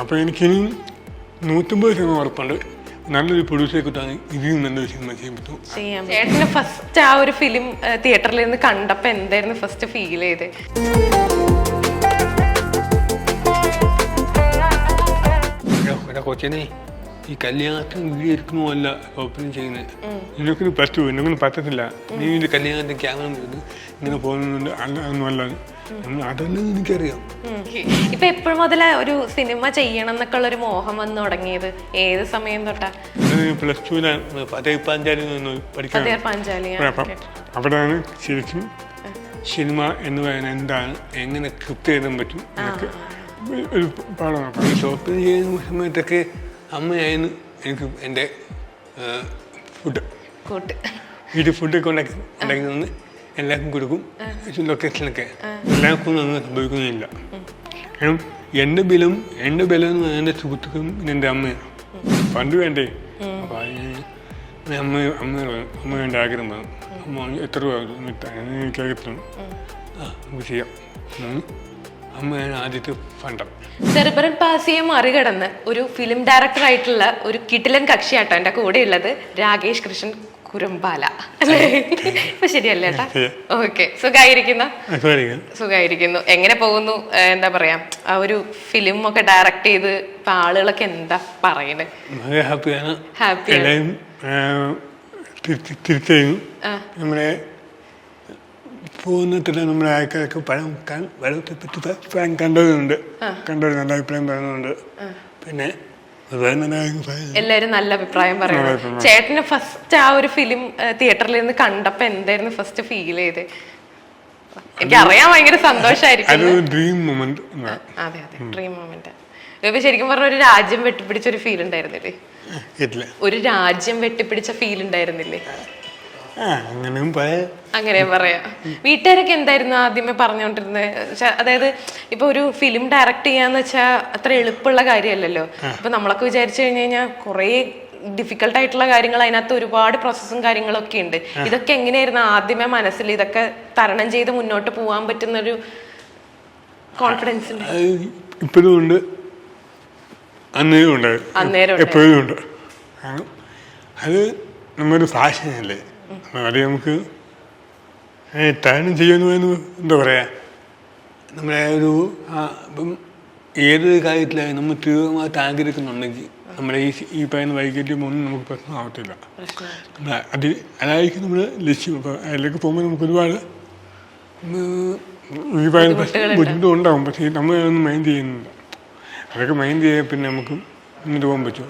അപ്പോൾ എനിക്കിനി നൂറ്റമ്പത് ശതമാനം ഉറപ്പുണ്ട്. നല്ലൊരു പ്രൊഡ്യൂസറെ കിട്ടാൻ ഇതിനും നല്ലൊരു സിനിമ ചെയ്യാൻ പറ്റും. ചേട്ടന് ഫസ്റ്റ് ആ ഒരു ഫിലിം തിയേറ്ററിൽ നിന്ന് കണ്ടപ്പോൾ എന്തായിരുന്നു ഫസ്റ്റ് ഫീൽ ചെയ്ത്? കൊച്ചനെ ഈ കല്യാണത്തിന് വീടിയിരിക്കുന്നു അല്ല ഓപ്പണിങ് ചെയ്യുന്നത് നിനക്കിന് പറ്റൂ നിനക്കൊന്നും പറ്റത്തില്ല. നീ ഇത് കല്യാണത്തിന് ക്യാമറ ഇങ്ങനെ പോകുന്നുണ്ട് അല്ല ഒന്നുമല്ല. അതെല്ലാം എനിക്കറിയാം. ഇപ്പൊ എപ്പോഴും മുതലേ ഒരു സിനിമ ചെയ്യണം എന്നൊക്കെ ഉള്ള ഒരു മോഹം വന്നു തുടങ്ങിയത്. ഏത് സമയം തൊട്ടാ? പ്ലസ് പഠിക്കാൻ അതേ പാഞ്ചാലി അപ്പം അവിടെയാണ് ശരിക്കും സിനിമ എന്ന് പറയുന്നത് എന്താണ് എങ്ങനെ കൃത്യം എഴുതാൻ പറ്റും എന്നൊക്കെ ഒരു പാഠമാണ്. ഷോപ്പിംഗ് ചെയ്യുന്ന സമയത്തൊക്കെ അമ്മയായിരുന്നു എനിക്ക് എന്റെ ഫുഡ് വീട്ടിൽ ഫുഡൊക്കെ ഉണ്ടാക്കി ഉണ്ടാക്കി തന്ന്. എല്ലാവർക്കും കൊടുക്കും. ലൊക്കേഷനൊക്കെ എല്ലാവർക്കും ഒന്നും അങ്ങനെ സംഭവിക്കുന്നില്ല കാരണം എന്റെ ബലം എന്റെ ബലം എന്റെ സുഹൃത്തുക്കളും എന്റെ അമ്മയാണ് പണ്ട് വേണ്ടേ? അപ്പോൾ അതിന് അമ്മ അമ്മ അമ്മ എന്റെ ആഗ്രഹം വേണം അമ്മ എത്ര രൂപ? എനിക്ക് ആഗ്രഹം ആ നമുക്ക് ചെയ്യാം. അമ്മയാണ് ആദ്യത്തെ ഫണ്ടം. സെറിബ്രൽ പാസിയെ മറികടന്ന് ഒരു ഫിലിം ഡയറക്ടർ ആയിട്ടുള്ള ഒരു കിടിലൻ കക്ഷിയാട്ടോ എന്റെ കൂടെയുള്ളത് രാകേഷ് കൃഷ്ണൻ കുരുമ്പാല. അല്ലേ? ഇപ്പൊ ശരിയല്ലേ ഏട്ടാ. ഓക്കെ. സുഖായിരിക്കുന്ന? സുഖായിരിക്കുന്നു. എങ്ങനെ പോകുന്നു? എന്താ പറയാ? ആ ഒരു ഫിലിം ഒക്കെ ഡയറക്ട് ചെയ്ത് ഇപ്പൊ ആളുകളൊക്കെ എന്താ പറയുന്നത് ഹാപ്പിയാണ്. ഹാപ്പിയാണ് ആ. നമ്മുടെ പോകുന്നിട്ടില്ല നമ്മുടെ ആൾക്കാരൊക്കെ പഴം വെള്ളത്തെ പറ്റി കണ്ടവരുണ്ട്. കണ്ടവർ നല്ല അഭിപ്രായം പറയുന്നുണ്ട്. പിന്നെ എല്ലാരും നല്ല അഭിപ്രായം പറയുന്നത് ചേട്ടന് ഫസ്റ്റ് ആ ഒരു ഫിലിം തിയേറ്ററിൽ നിന്ന് കണ്ടപ്പോ എന്തായിരുന്നു ഫസ്റ്റ് ഫീൽ ചെയ്ത്? എനിക്ക് അറിയാൻ ഭയങ്കര സന്തോഷമായിരിക്കും അതൊരു ഡ്രീം മൊമെന്റ് അതെ അതെ ഡ്രീം മൊമെന്റ് ഇപ്പൊ ശരിക്കും പറഞ്ഞ ഒരു രാജ്യം വെട്ടിപ്പിടിച്ച ഒരു ഫീൽ ഉണ്ടായിരുന്നില്ലേ ഒരു രാജ്യം വെട്ടിപ്പിടിച്ച ഫീൽ ഉണ്ടായിരുന്നില്ലേ? അങ്ങനെയും പറയാം. അങ്ങനെ പറയാം. വീട്ടുകാരൊക്കെ എന്തായിരുന്നു ആദ്യമേ പറഞ്ഞുകൊണ്ടിരുന്നത് ച്ച- അതായത് ഇപ്പൊ ഒരു ഫിലിം ഡയറക്ട് ചെയ്യാന്ന് വെച്ചാൽ അത്ര എളുപ്പമുള്ള കാര്യമല്ലല്ലോ. അപ്പൊ നമ്മളൊക്കെ വിചാരിച്ചു കഴിഞ്ഞു കഴിഞ്ഞാൽ കുറേ ഡിഫിക്കൽട്ട് ആയിട്ടുള്ള കാര്യങ്ങൾ അതിനകത്ത് ഒരുപാട് പ്രോസസ്സും കാര്യങ്ങളൊക്കെ ഉണ്ട്. ഇതൊക്കെ എങ്ങനെയായിരുന്നു ആദ്യമേ മനസ്സിൽ ഇതൊക്കെ തരണം ചെയ്ത് മുന്നോട്ട് പോകാൻ പറ്റുന്ന ഒരു കോൺഫിഡൻസ് ഇപ്പോഴും ഉണ്ട്. അന്നേരം ഉണ്ട്. ഉണ്ട്. എപ്പോഴും ഉണ്ട്. കാരണം അത് നമ്മുടെ ഫാഷനല്ലേ അത് നമുക്ക് തരണം ചെയ്യുന്നു എന്ന് എന്താ പറയാ? നമ്മുടെ ഒരു ഇപ്പം ഏതൊരു കാര്യത്തിലായാലും നമ്മൾ തീവ്രമായിട്ട് ആഗ്രഹിക്കുന്നുണ്ടെങ്കിൽ നമ്മുടെ ഈ ഈ പറയുന്ന വൈകല്യം ഒന്നും നമുക്ക് പ്രശ്നമാവത്തില്ല. അത് അതായിരിക്കും നമ്മൾ ലക്ഷ്യം. അപ്പോൾ അതിലേക്ക് പോകുമ്പോൾ നമുക്ക് ഒരുപാട് ഈ പറയുന്ന പ്രശ്നം ബുദ്ധിമുട്ടും ഉണ്ടാവും പക്ഷേ നമ്മൾ അതൊന്നും മൈൻഡ് ചെയ്യുന്നില്ല. അതൊക്കെ മൈൻഡ് ചെയ്യാൻ പിന്നെ നമുക്ക് മുന്നോട്ട് പോകാൻ പറ്റുമോ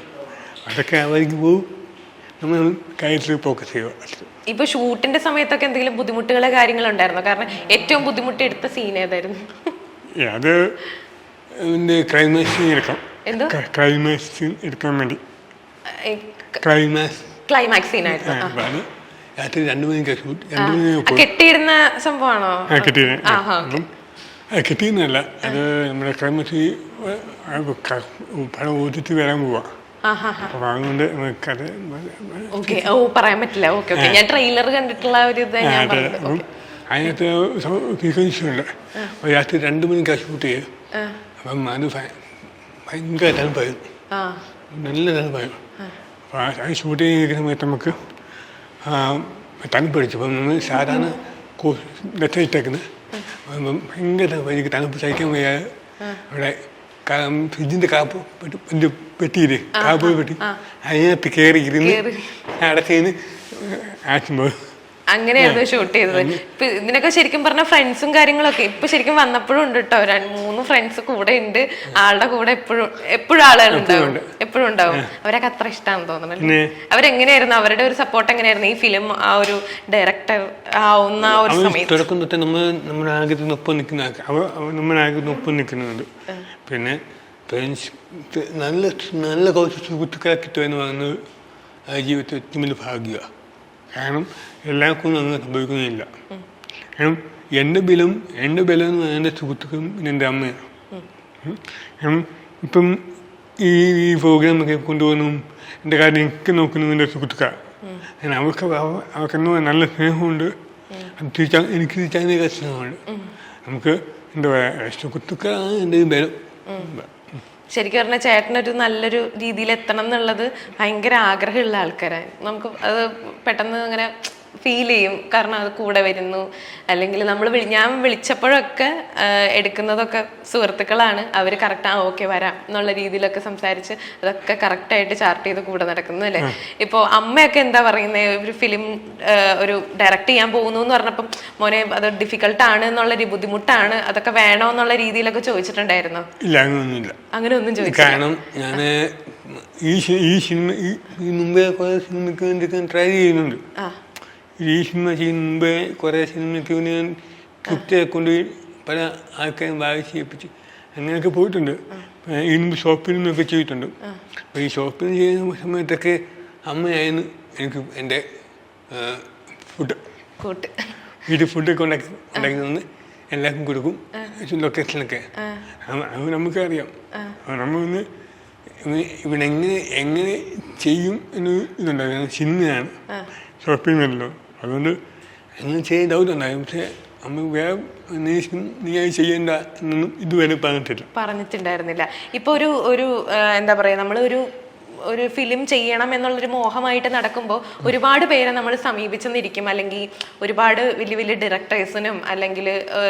അതൊക്കെ അവർക്ക് പോകും നമ്മൾ കാര്യത്തിൽ ഫോക്കസ് ചെയ്യുക. ഇപ്പൊ ഷൂട്ടിന്റെ സമയത്തൊക്കെ എന്തെങ്കിലും ബുദ്ധിമുട്ടുകളോ കാര്യങ്ങളോ ഉണ്ടായിരുന്നോ? കാരണം ഏറ്റവും ബുദ്ധിമുട്ട് എടുത്ത സീൻ ഏതായിരുന്നു അത് ക്ലൈമാക്സ് സീൻ എടുക്കാം. എന്തോ? ക്ലൈമാക്സ് എടുക്കാൻ വേണ്ടി. ക്ലൈമാക്സ് ക്ലൈമാക്സ് സീനായിരുന്നു ആ. അത് രാത്രി രണ്ട് മണിക്ക് ഷൂട്ട് രണ്ട് മണി കെട്ടിയിരുന്ന സംഭവമാണോ? കെട്ടിയിരുന്ന. കിട്ടിയെന്നല്ല അത് നമ്മുടെ ക്ലൈമാക്സ് പടം ഓടിച്ച് വരാൻ പോവാ. ഓക്കെ. ഓ പറയാൻ പറ്റില്ല. Okay okay. ഞാൻ ട്രെയിലർ കണ്ടിട്ടുള്ള ഒരു ഇത് ഞാൻ അത് പറഞ്ഞത്. അപ്പം അതിനകത്ത് സീക്വൻസ് ഉണ്ട് രാത്രി രണ്ട് മണിക്കാണ് ഷൂട്ട് ചെയ്യും. അപ്പം അത് ഭയ- ഭയങ്കര തണുപ്പായിരുന്നു. നല്ല തണുപ്പായിരുന്നു. അപ്പോൾ ആ ഷൂട്ട് ചെയ്യുന്ന സമയത്ത് നമുക്ക് തണുപ്പടിച്ചു. അപ്പം നമ്മൾ സാധാരണ ഇട്ടേക്കുന്നത് അപ്പം ഭയങ്കര തണുപ്പ്. എനിക്ക് തണുപ്പ് സഹിക്കാൻ വയ്യാതെ അവിടെ ഫ്രിഡ്ജിന്റെ കാപ്പ് പെട്ടി വലിയ പെട്ടിയില്ലേ കാപ്പ് പെട്ടി. അതിനകത്ത് കയറി ഇരുന്ന് അടച്ചതിന് ആറ്റുമ്പോൾ അങ്ങനെയായിരുന്നു ഷൂട്ട് ചെയ്തത്. ഇപ്പൊ ഇതിനൊക്കെ ശരിക്കും പറഞ്ഞ ഫ്രണ്ട്സും കാര്യങ്ങളൊക്കെ ഇപ്പൊ ശരിക്കും വന്നപ്പോഴും ഉണ്ട് കേട്ടോ രണ്ട് മൂന്ന് ഫ്രണ്ട്സ് കൂടെ ഉണ്ട്. ആളുടെ കൂടെ എപ്പോഴും എപ്പോഴും ആളുകൾ ഉണ്ടാവും. എപ്പോഴും ഉണ്ടാവും. അവരൊക്കെ അത്ര ഇഷ്ടമാണെന്ന് തോന്നുന്നു അവരെങ്ങനെയായിരുന്നു? അവരുടെ ഒരു സപ്പോർട്ട് എങ്ങനെയായിരുന്നു? ഈ ഫിലിം ആ ഒരു ഡയറക്ടർ ആവുന്ന ആ ഒരു സമയത്ത്. തുടക്കം തൊട്ട് നമ്മൾ നമ്മുടെ ആഗ്രഹത്തിന് ഒപ്പം നിൽക്കുന്ന നമ്മുടെ ആഗ്രഹത്തിന് ഒപ്പം നിൽക്കുന്നുണ്ട് പിന്നെ നല്ല നല്ല കുറച്ച് സുഹൃത്തുക്കളെ കിട്ടുക എന്ന് പറയുന്നത് ആ ജീവിതത്തിൽ ഏറ്റവും വലിയ ഭാഗ്യമാണ് കാരണം എല്ലാവർക്കും ഒന്നും അങ്ങനെ സംഭവിക്കുന്നില്ല. കാരണം എന്റെ ബലം എന്റെ ബലം എന്റെ സുഹൃത്തുക്കളും പിന്നെ എന്റെ അമ്മയാണ്. കാരണം ഇപ്പം ഈ ഈ പ്രോഗ്രാമൊക്കെ കൊണ്ടുപോകുന്നു എന്റെ കാര്യം എനിക്ക് നോക്കുന്നു എന്റെ സുഹൃത്തുക്കളാണ് അവർക്ക് അവ- അവർക്കെന്നോ നല്ല സ്നേഹമുണ്ട്. അത് തിരിച്ചാൽ എനിക്ക് തിരിച്ചാൽ സ്നേഹമുണ്ട്. നമുക്ക് എന്താ പറയുക സുഹൃത്തുക്കളാണ് എന്റെ ബലം. ശരിക്കും പറഞ്ഞാൽ ചേട്ടനൊരു നല്ലൊരു രീതിയിൽ എത്തണം എന്നുള്ളത് ഭയങ്കര ആഗ്രഹമുള്ള ആൾക്കാരാണ് നമുക്ക് അത് പെട്ടെന്ന് അങ്ങനെ ഫീൽ ചെയ്യും. കാരണം അത് കൂടെ വരുന്നു. അല്ലെങ്കിൽ നമ്മൾ ഞാൻ വിളിച്ചപ്പോഴൊക്കെ എടുക്കുന്നതൊക്കെ സുഹൃത്തുക്കളാണ്. അവർ കറക്റ്റ് ആ ഓക്കെ വരാം എന്നുള്ള രീതിയിലൊക്കെ സംസാരിച്ച് അതൊക്കെ കറക്റ്റായിട്ട് ചാർട്ട് ചെയ്ത് കൂടെ നടക്കുന്നു അല്ലേ? ഇപ്പോൾ അമ്മയൊക്കെ എന്താ പറയുന്നത് ഒരു ഫിലിം ഒരു ഡയറക്റ്റ് ചെയ്യാൻ പോകുന്നു എന്ന് പറഞ്ഞപ്പം മോനെ അത് ഡിഫിക്കൽട്ടാണ് എന്നുള്ളൊരു ബുദ്ധിമുട്ടാണ് അതൊക്കെ വേണോ എന്നുള്ള രീതിയിലൊക്കെ ചോദിച്ചിട്ടുണ്ടായിരുന്നോ? ഇല്ല അങ്ങനെയൊന്നുമില്ല അങ്ങനെ ഒന്നും ചോദിച്ചു കാരണം ഞാൻ ഈ സിനിമ ഈ ഈ മുമ്പേ കുറേ സിനിമയ്ക്ക് വേണ്ടി ട്രൈ ചെയ്യുന്നുണ്ട്. ചെയ്യുന്ന മുമ്പേ കുറേ സിനിമയ്ക്ക് ഞാൻ സ്ക്രിപ്റ്റ് കൊണ്ട് പല ആൾക്കാരും വായിച്ച് ചെയ്യിപ്പിച്ച് അങ്ങനെയൊക്കെ പോയിട്ടുണ്ട്. ഏ, ഈ ഒക്കെ ചെയ്തിട്ടുണ്ട്. അപ്പോൾ ഈ ഷോപ്പിംഗ് ചെയ്യുന്ന സമയത്തൊക്കെ അമ്മയായിരുന്നു എനിക്ക് എന്റെ ഫുഡ് കൂട്ട്. വീട്ടിൽ ഫുഡൊക്കെ ഉണ്ടാക്കി ഉണ്ടാക്കി തന്ന് എല്ലാവർക്കും കൊടുക്കും. ലൊക്കേഷനിലൊക്കെ അത് നമുക്കറിയാം. നമ്മളൊന്ന് ഇവിടെ എങ്ങനെ എങ്ങനെ ചെയ്യും എന്ന് ഇതുണ്ടായിരുന്നു. സിനിമയാണ്. ഷോപ്പിംഗ് നിന്നല്ലോ. അതുകൊണ്ട് അങ്ങനെ ചെയ്യാൻ ഡൗട്ടുണ്ടായി പക്ഷേ അമ്മ വേറെ നീ നീ അത് ചെയ്യേണ്ട എന്നൊന്നും ഇതുവരെ പറഞ്ഞിട്ടില്ല. പറഞ്ഞിട്ടുണ്ടായിരുന്നില്ല. ഇപ്പൊ ഒരു ഒരു എന്താ പറയാ നമ്മൾ ഒരു ഒരു ഫിലിം ചെയ്യണം എന്നുള്ളൊരു മോഹമായിട്ട് നടക്കുമ്പോൾ ഒരുപാട് പേരെ നമ്മൾ സമീപിച്ചെന്നിരിക്കും. അല്ലെങ്കിൽ ഒരുപാട് വലിയ വലിയ ഡയറക്ടേഴ്സിനും അല്ലെങ്കിൽ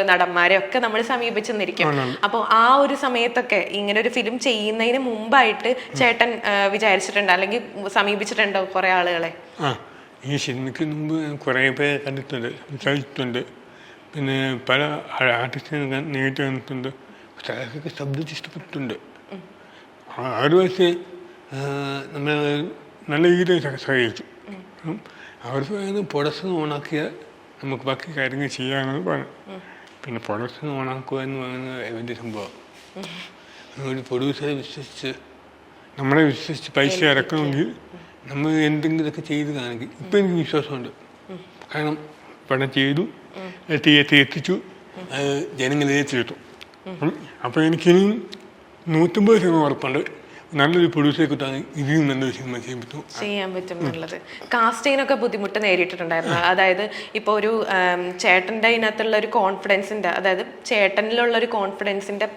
നടന്മാരെ ഒക്കെ നമ്മൾ സമീപിച്ചെന്നിരിക്കും. അപ്പോൾ ആ ഒരു സമയത്തൊക്കെ ഇങ്ങനെ ഒരു ഫിലിം ചെയ്യുന്നതിന് മുമ്പായിട്ട് ചേട്ടൻ വിചാരിച്ചിട്ടുണ്ട്? അല്ലെങ്കിൽ സമീപിച്ചിട്ടുണ്ടോ കുറെ ആളുകളെ? ഈ സിനിമയ്ക്ക് മുമ്പ് ഞാൻ കുറേ പേരെ കണ്ടിട്ടുണ്ട് ചോദിച്ചിട്ടുണ്ട് പിന്നെ പല ആർട്ടിസ്റ്റിനെ ഞാൻ നേരിട്ട് കണ്ടിട്ടുണ്ട്. പക്ഷെ അതൊക്കെ ശബ്ദത്തിൽ ഇഷ്ടപ്പെട്ടിട്ടുണ്ട് ഒരു വയസ്സ് നമ്മൾ നല്ല രീതിയിൽ സഹ- സഹകരിച്ചു. ഉം. അവർ പറയുന്നത് പ്രൊഡക്ഷൻ ഓണാക്കിയാൽ നമുക്ക് ബാക്കി കാര്യങ്ങൾ ചെയ്യാമെന്ന് പറഞ്ഞു. പിന്നെ പ്രൊഡക്ഷൻ ഓണാക്കുക എന്ന് പറയുന്നത് വലിയ സംഭവം. ഒരു പ്രൊഡ്യൂസറെ വിശ്വസിച്ച് നമ്മളെ വിശ്വസിച്ച് പൈസ ഇറക്കണമെങ്കിൽ നമ്മൾ എന്തെങ്കിലുമൊക്കെ ചെയ്ത് കാണിക്കും ഇപ്പം എനിക്ക് വിശ്വാസമുണ്ട്. കാരണം പണം ചെയ്തു എത്തി എത്തി എത്തിച്ചു. അത് ജനങ്ങളിലെ തീർത്തു അപ്പോൾ എനിക്കിനി നൂറ്റമ്പത് ശതമാനം ഉറപ്പുണ്ട്. നല്ലൊരു പ്രൊഡ്യൂസറെ കിട്ടാൻ ഇതിനും നല്ലൊരു സിനിമ ചെയ്യാൻ പറ്റും ചെയ്യാൻ പറ്റും എന്നുള്ളത്. കാസ്റ്റിങ്ങിനൊക്കെ ബുദ്ധിമുട്ട് നേരിട്ടിട്ടുണ്ടായിരുന്നു. അതായത് ഇപ്പോൾ ഒരു ചേട്ടന്റെ അതിനകത്തുള്ള ഒരു കോൺഫിഡൻസിന്റെ അതായത് ചേട്ടനിലുള്ള ഒരു കോൺഫിഡൻസിന്റെ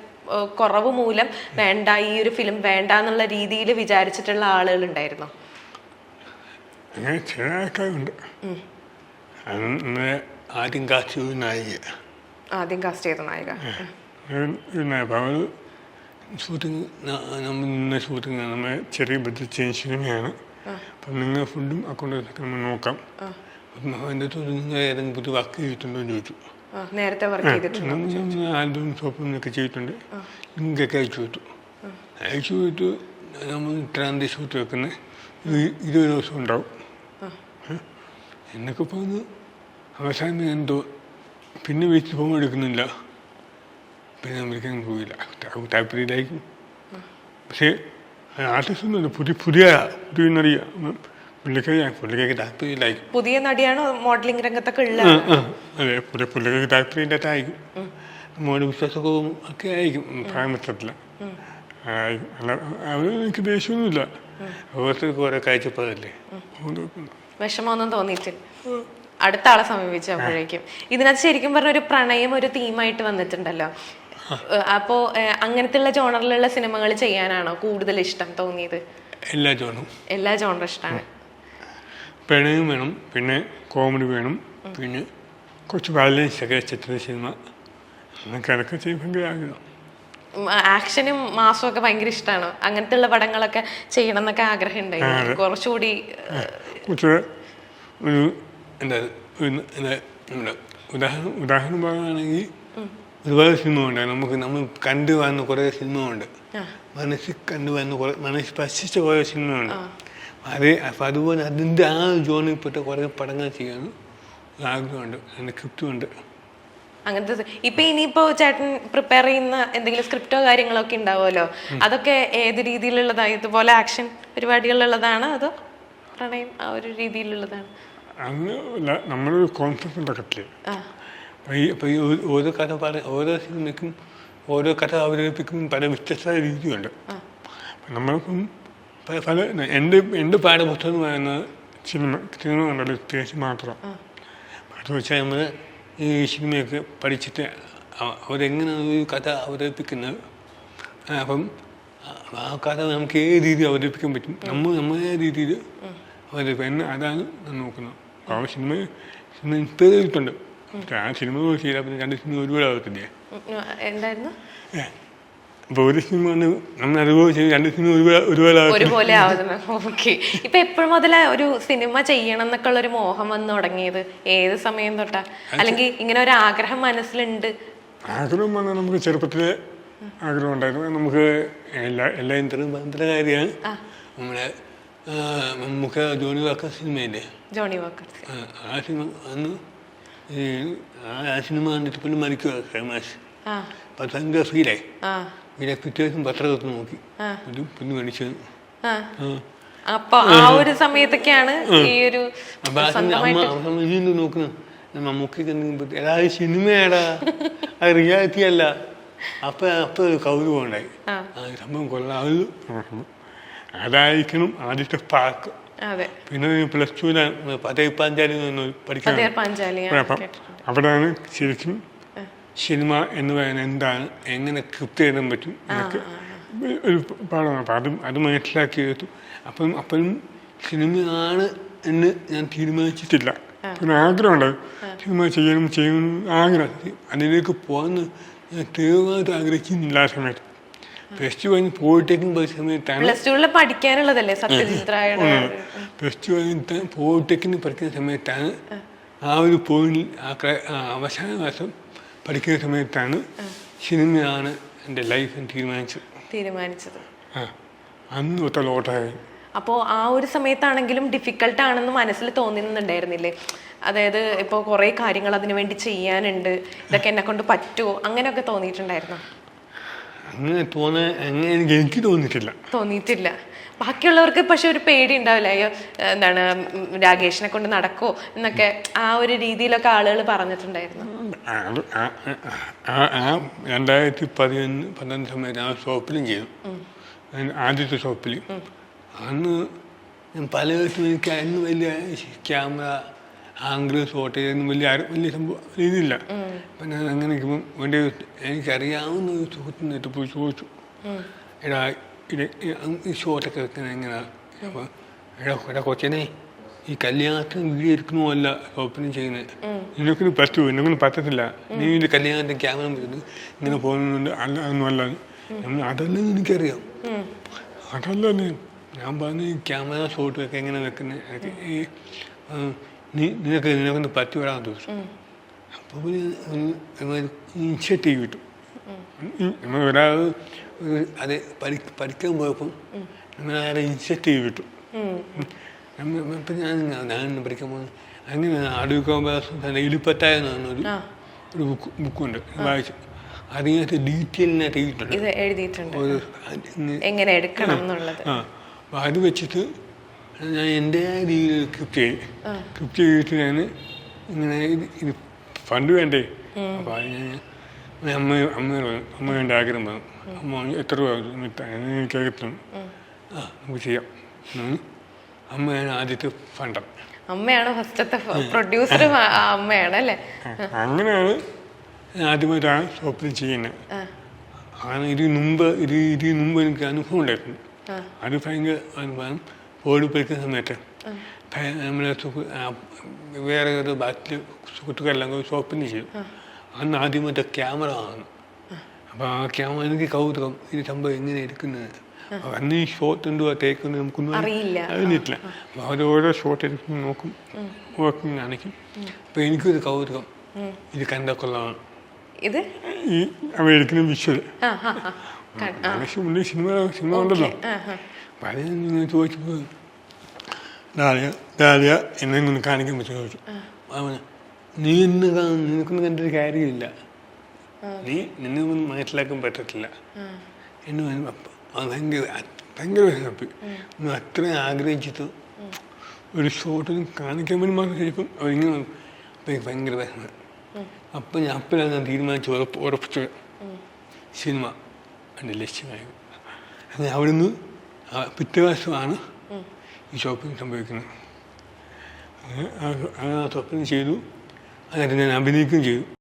കുറവ് മൂലം വേണ്ട ഈ ഒരു ഫിലിം വേണ്ട എന്നുള്ള രീതിയിൽ വിചാരിച്ചിട്ടുള്ള ആളുകൾ ഉണ്ടായിരുന്നു അങ്ങനെ ചെറിയ ഉണ്ട്. അന്ന് ആദ്യം കാസ്റ്റ് ചെയ്ത നായിക. ആദ്യം കാസ്റ്റ് ചെയ്ത നായിക. അവൾ ഷൂട്ടിങ് നമ്മൾ നിന്ന ഷൂട്ടിങ് നമ്മൾ ചെറിയ ബഡ്ജറ്റ് ചെയ്യുന്ന സിനിമയാണ് അപ്പം നിങ്ങൾ ഫുഡും അക്കൗണ്ടൊക്കെ നമ്മൾ നോക്കാം. അപ്പം അതിന്റെ അടുത്ത് നിങ്ങൾ ഏതെങ്കിലും പുതിയ വർക്ക് ചെയ്തിട്ടുണ്ടോ എന്ന് ചോദിച്ചു. നേരത്തെ വർക്ക് ചെയ്തിട്ടുണ്ട് ആൽബം ഷോപ്പും ഒക്കെ ചെയ്തിട്ടുണ്ട്. ലിങ്കൊക്കെ അയച്ചു വിട്ടു. അയച്ചു വിട്ടു. നമ്മൾ ഇത്രാം തീയതി ഷൂട്ട് വെക്കുന്നത് ഇരുപത് ദിവസം ഉണ്ടാവും? എന്നൊക്കെ പറഞ്ഞ് അവസാനം എന്തോ പിന്നെ വെച്ച് പോകുമ്പോൾ എടുക്കുന്നില്ല. പിന്നെ അമേരിക്കൻ പോയില്ല. താല്പര്യമില്ലായിരിക്കും. പക്ഷേ ആർട്ടിസ്റ്റ് പുതിയ പുതിയ പുതിയ നടിയാണ് പുള്ളിക്കാരി താല്പര്യമില്ലായിരിക്കും. പുതിയ നടിയാണോ മോഡലിംഗ് രംഗത്തൊക്കെ ഉള്ളത് അതെ പുതിയ പുള്ളിക്കാർക്ക് താല്പര്യമില്ലാത്തായിരിക്കും. മോഡൽ വിശ്വാസവും ഒക്കെ ആയിരിക്കും പറ്റത്തില്ല. അല്ല അവർ എനിക്ക് ദേഷ്യമൊന്നുമില്ല. ഓരോരുത്തർക്ക് ഓരോ കാഴ്ചപ്പാടല്ലേ. അതുകൊണ്ട്. വിഷമമൊന്നും തോന്നിയിട്ടില്ല. അടുത്ത ആളെ സമീപിച്ചപ്പോഴേക്കും. ഇതിനകത്ത് ശരിക്കും പറഞ്ഞ ഒരു പ്രണയം ഒരു തീമായിട്ട് വന്നിട്ടുണ്ടല്ലോ. അപ്പോ ഏഹ് അങ്ങനത്തെ ഉള്ള ജോണറിലുള്ള സിനിമകൾ ചെയ്യാനാണോ കൂടുതൽ ഇഷ്ടം തോന്നിയത്? എല്ലാ ജോണും എല്ലാ ജോണറും ഇഷ്ടമാണ് പ്രണയം വേണം പിന്നെ കോമഡി വേണം പിന്നെ കുറച്ച് വയലൻസ് ഒക്കെ ചിത്ര സിനിമ അങ്ങനെ അതൊക്കെ ചെയ്യാൻ ഭയങ്കര ആഗ്രഹം. ആക്ഷനും മാസും ഒക്കെ ഭയങ്കര ഇഷ്ടമാണ് അങ്ങനത്തെ ഉള്ള പടങ്ങളൊക്കെ ചെയ്യണം എന്നൊക്കെ ആഗ്രഹം ഉണ്ടായിരുന്നു കുറച്ചുകൂടി ഒരു എന്താ ഉദാഹരണം ഉദാഹരണം പറയുകയാണെങ്കിൽ ഒരുപാട് സിനിമ ഉണ്ട് നമുക്ക് നമ്മൾ കണ്ടു വന്ന കുറേ സിനിമ ഉണ്ട് മനസ്സിൽ കണ്ടു വന്ന കുറേ മനസ്സിൽ സ്പർശിച്ച കുറേ സിനിമയുണ്ട് അത് അപ്പം അതുപോലെ അതിന്റെ ആ ജോണിൽപ്പെട്ട കുറേ പടങ്ങൾ ചെയ്യാനും ആഗ്രഹമുണ്ട്. അതിന്റെ സ്ക്രിപ്റ്റുമുണ്ട് അങ്ങനത്തെ ഇപ്പൊ ഇനിയിപ്പോ ചേട്ടൻ പ്രിപ്പയർ ചെയ്യുന്ന എന്തെങ്കിലും സ്ക്രിപ്റ്റോ കാര്യങ്ങളോ ഒക്കെ ഉണ്ടാവുമല്ലോ? അതൊക്കെ ഏത് രീതിയിലുള്ളതാ ഇതുപോലെ ആക്ഷൻ പരിപാടികളുള്ളതാണ് അതോ പ്രണയം ആ ഒരു രീതിയിലുള്ളതാണ്? അന്ന് നമ്മളൊരു കോൺസെപ്റ്റ് ഉണ്ടാക്കത്തില്ലേ? ഈ ഓരോ കഥ പറ ഓരോ സിനിമയ്ക്കും ഓരോ കഥ അവതരിപ്പിക്കും പല വ്യത്യസ്ത രീതിയുണ്ട്. നമ്മൾക്കും പല പല എന്റെ എന്റെ പാഠപുസ്തകം എന്ന് പറയുന്നത് സിനിമ സിനിമ കണ്ടല്ലോ ഇത്തിഹാസം മാത്രം. അത് വെച്ചാൽ നമ്മൾ ഈ സിനിമയൊക്കെ പഠിച്ചിട്ട് അവരെങ്ങനെയാണ് അവരെങ്ങനെ ഒരു കഥ അവതരിപ്പിക്കുന്നത്? ആ, അപ്പം ആ കഥ നമുക്ക് ഏത് രീതിയിൽ അവതരിപ്പിക്കാൻ പറ്റും? നമ്മൾ നമ്മളെ രീതിയിൽ അവതരിപ്പിക്കും. എന്നെ അതാണ് ഞാൻ നോക്കുന്നത്. അപ്പോൾ സിനിമ സിനിമ ഇൻസ്പയർ ചെയ്തിട്ടുണ്ട് ആ സിനിമ ചെയ്താൽ പിന്നെ രണ്ട് സിനിമ ഒരുപാട് ആകത്തില്ലേ ഉം, എന്തായിരുന്നു? അപ്പോൾ ഒരു സിനിമ കൊണ്ട് നമ്മൾ ചെയ്ത് രണ്ട് സിനിമ ഒരുപോലെ ഒരുപോലെ ആവുന്നു ഓക്കെ ഇപ്പൊ എപ്പോഴും മുതല ഒരു സിനിമ ചെയ്യണം എന്നൊക്കെ ഒരു മോഹം വന്ന് തുടങ്ങിയത്. ഏത് സമയം തൊട്ടാ? അല്ലെങ്കിൽ ഇങ്ങനെ ഒരു ആഗ്രഹം മനസ്സിലുണ്ട്? ആഗ്രഹം വന്നാൽ നമുക്ക് ചെറുപ്പത്തിലെ ആഗ്രഹം ഉണ്ടായിരുന്നു. നമുക്ക് എല്ലാ എല്ലാ ഭയങ്കര കാര്യമാണ്. നമ്മുടെ നമുക്ക് ജോണി വാക്ക സിനിമയില്ലേ? ജോണി വാക്കർ ആ, സിനിമ അന്ന് ആ സിനിമ കണ്ടിട്ട് പിന്നെ മരിക്കുക ഫേമസ് ഭയങ്കര ആ. പിന്നെ പിറ്റേ ദിവസം പത്രമൊക്കെ നോക്കി. ഒരു പിന്നെ അപ്പൊ ആ ഒരു സമയത്തൊക്കെയാണ് ഈ ഒരു ഇനിയെന്ത് നോക്കുന്നത് മമ്മൂക്കൊക്കെ എടാ അത് സിനിമയാടാ. അത് റിയാലിറ്റി അല്ല. അപ്പൊ അപ്പൊ കൗതുകം ഉണ്ടായി. സംഭവം കൊള്ളാവുന്നു അതായിരിക്കണം ആദ്യത്തെ പാക്ക്. പിന്നെ പ്ലസ് ടുവിലാണ് പതേ പാഞ്ചാലി പഠിക്കാൻ അവിടെയാണ് ശരിക്കും സിനിമ എന്ന് പറയുന്നത് എന്താണ് എങ്ങനെ കൃപ്തി എഴുതാൻ പറ്റും എന്നൊക്കെ ഒരു പാഠമാണ് അപ്പം അതും അത് മനസ്സിലാക്കി എടുത്തു അപ്പം അപ്പോഴും സിനിമയാണ് എന്ന് ഞാൻ തീരുമാനിച്ചിട്ടില്ല. പിന്നെ ആഗ്രഹമുണ്ട്. സിനിമ ചെയ്യണം ചെയ്യണം ആഗ്രഹം. അതിലേക്ക് പോകുന്ന ഞാൻ തീവ്രമായിട്ട് ആഗ്രഹിക്കുന്നില്ല ആ സമയത്ത്. പ്ലസ് ടു കഴിഞ്ഞ് പോളിടെക്നിക് പോയ സമയത്താണ് പ്ലസ് ടു കഴിഞ്ഞിട്ട് പോളിടെക്നിക് പഠിക്കുന്ന സമയത്താണ് ആ. ഒരു പോയിന്റിൽ ആ അവസാന വർഷം പഠിക്കുന്ന സമയത്താണ് സിനിമയാണ് എന്റെ ലൈഫ് എന്ന് തീരുമാനിച്ചത്. തീരുമാനിച്ചത് അന്ന് ഒത്തലോട്ടായി അപ്പോ അപ്പോൾ ആ ഒരു സമയത്താണെങ്കിലും ഡിഫിക്കൽട്ട് ആണെന്ന് മനസ്സിൽ തോന്നുന്നുണ്ടായിരുന്നില്ലേ അതായത് ഇപ്പോൾ കുറേ കാര്യങ്ങൾ അതിനു വേണ്ടി ചെയ്യാനുണ്ട് ഇതൊക്കെ എന്നെ കൊണ്ട് പറ്റുമോ അങ്ങനെയൊക്കെ തോന്നിയിട്ടുണ്ടായിരുന്നോ? അങ്ങനെ തോന്നാൻ എനിക്ക് എനിക്ക് തോന്നിയിട്ടില്ല. തോന്നിയിട്ടില്ല. ബാക്കിയുള്ളവർക്ക് പക്ഷെ ഒരു പേടി ഉണ്ടാവില്ല. അയ്യോ എന്താണ് രാകേഷിനെ കൊണ്ട് നടക്കോ എന്നൊക്കെ ആ ഒരു രീതിയിലൊക്കെ ആളുകൾ പറഞ്ഞിട്ടുണ്ടായിരുന്നു. രണ്ടായിരത്തി പതിനൊന്ന് പന്ത്രണ്ട് സമയത്ത് ആ ഷോപ്പിലും ചെയ്തു. ആദ്യത്തെ ഷോപ്പിൽ അന്ന് ഞാൻ പലയിടത്തും എനിക്ക് അന്ന് വലിയ ക്യാമറ ആംഗിൾ ഷോട്ട് ചെയ്തൊന്നും വലിയ വലിയ സംഭവം രീതിയില്ല അപ്പം ഞാൻ അങ്ങനെ ഇരിക്കുമ്പം എനിക്കറിയാവുന്ന ഒരു സുഹൃത്തിനായിട്ട് പോയി ചോദിച്ചു. എടാ ഷോട്ടൊക്കെ വെക്കുന്നത് എങ്ങനെയാണ് അപ്പോൾ എടാ എടാ കൊച്ചനെ ഈ കല്യാണത്തിന് വീഡിയോ അല്ല ഓപ്പണിങ് ചെയ്യുന്നത്. നിനക്കൊന്നും പറ്റൂ നിനക്കൊന്നും പറ്റത്തില്ല. നീ ഇത് കല്യാണത്തിന് ക്യാമറ ഇങ്ങനെ പോകുന്നുണ്ട് അല്ല ഒന്നും അല്ല. നമ്മൾ അതല്ലെന്ന് എനിക്കറിയാം. അതല്ല ഞാൻ പറഞ്ഞു ഈ ക്യാമറ ഷോട്ട് ഒക്കെ എങ്ങനെ വെക്കുന്നത് ഈ നീ നിനക്ക് നിനക്കൊന്ന് പറ്റുവിടാൻ തോന്നുന്നു അപ്പോൾ ഇനിഷ്യേറ്റീവ് കിട്ടും. നമ്മൾ ഒരാൾ ഒരു അത് പഠി പഠിക്കാൻ പോയപ്പം നമ്മളാരെ ഇൻസെറ്റീവ് കിട്ടും. ഇപ്പം ഞാൻ ഞാൻ പഠിക്കാൻ പോകുന്നത് അങ്ങനെ ഇലിപ്പറ്റായ എന്ന് പറഞ്ഞൊരു ഒരു ബുക്ക് ബുക്കുണ്ട്. വായിച്ചു. അതിനകത്ത് എഴുതിയിട്ടുണ്ട്. ഇത് ഒരു എങ്ങനെ എടുക്കണം എന്നുള്ളത്. ആ. അപ്പം അത് വെച്ചിട്ട് ഞാൻ എന്റെ രീതിയിൽ ക്രിപ്റ്റ് ചെയ്യും ക്രിപ്റ്റ് ചെയ്തിട്ട് ഞാൻ ഇങ്ങനെ ഇത് ഇത് ഫണ്ട് വേണ്ടേ? അപ്പോൾ അത് ഞാൻ അമ്മ അമ്മയോട്. അമ്മ എന്റെ ആഗ്രഹം പറഞ്ഞു. അമ്മ എത്ര രൂപ എനിക്ക് അറിയത്തില്ല ആ നമുക്ക് ചെയ്യാം. അമ്മയാണ് ആദ്യത്തെ ഫണ്ടർ അമ്മയാണ് ഫസ്റ്റത്തെ പ്രൊഡ്യൂസർ അമ്മയാണ് അല്ലേ? അങ്ങനെയാണ് ആദ്യമായിട്ടാണ് സ്വപ്നം ചെയ്യുന്നത്. ആണ് ഇതിന് മുമ്പ് ഇത് ഇതിന് മുമ്പ് എനിക്ക് അനുഭവം ഉണ്ടായിരുന്നു. അത് ഭയങ്കര അനുഭവം. ഓടി പഠിക്കുന്ന സമയത്ത്. നമ്മളെ വേറെ ഒരു ബാറ്റിൽ സുഹൃത്തുക്കളെല്ലാം കൂടി ചെയ്യും ചെയ്തു. അന്ന് ആദ്യമായിട്ട് ക്യാമറ വാങ്ങുന്നു. അപ്പോൾ ആ ക്യാമറ എനിക്ക് കൗതുകം. ഇത് സംഭവം എങ്ങനെ എടുക്കുന്നത്? അപ്പൊ അന്ന് ഈ ഷോട്ട് എന്തുവാ തേക്കുന്നത് നമുക്കൊന്നും. അറിഞ്ഞിട്ടില്ല. അപ്പോൾ അവർ ഓരോ ഷോട്ട് എടുക്കും നോക്കും വർക്കിംഗ് കാണിക്കും. അപ്പോൾ എനിക്കൊരു കൗതുകം. ഇത് കണ്ട കൊള്ളാണ് ഇത്? ഈ അവരെടുക്കുന്ന വിഷ്വൽ മനുഷ്യ മുന്നേ സിനിമ സിനിമ ഉണ്ടല്ലോ. പഴയ ചോദിച്ചപ്പോ അപ്പം അത് നിങ്ങൾ ചോദിച്ചപ്പോൾ ഡാലിയ ഡാലിയ എന്നെ കാണിക്കാൻ പറ്റുമോ ചോദിച്ചു. അവന് നീ ഇന്ന് നിനക്കൊന്നും കണ്ടൊരു കാര്യമില്ല. നീ നിന്നെ ഒന്നും മനസ്സിലാക്കാൻ പറ്റത്തില്ല. എന്ന് ഭയങ്കര ഭയങ്കര ഹാപ്പി നമ്മൾ അത്രയും ആഗ്രഹിച്ചിട്ട് ഒരു ഷോട്ടിന് കാണിക്കാൻ വേണ്ടി മാത്രം കഴിക്കും അവരിങ്ങനെ അപ്പം എനിക്ക് ഭയങ്കര വിഷമം. അപ്പം ഞാൻ അപ്പോഴാണ് ഞാൻ തീരുമാനിച്ചു ഉറപ്പ് ഉറപ്പിച്ച സിനിമ എന്റെ ലക്ഷ്യമായത് അങ്ങനെ അവിടുന്ന് നിന്ന് പിറ്റേ വർഷമാണ് ഈ ഷോപ്പിംഗ് സംഭവിക്കുന്നത്. അങ്ങനെ ആ ഷോപ്പിംഗ് ചെയ്തു. എന്നിട്ട് ഞാൻ അഭിനയിക്കുകയും ചെയ്തു.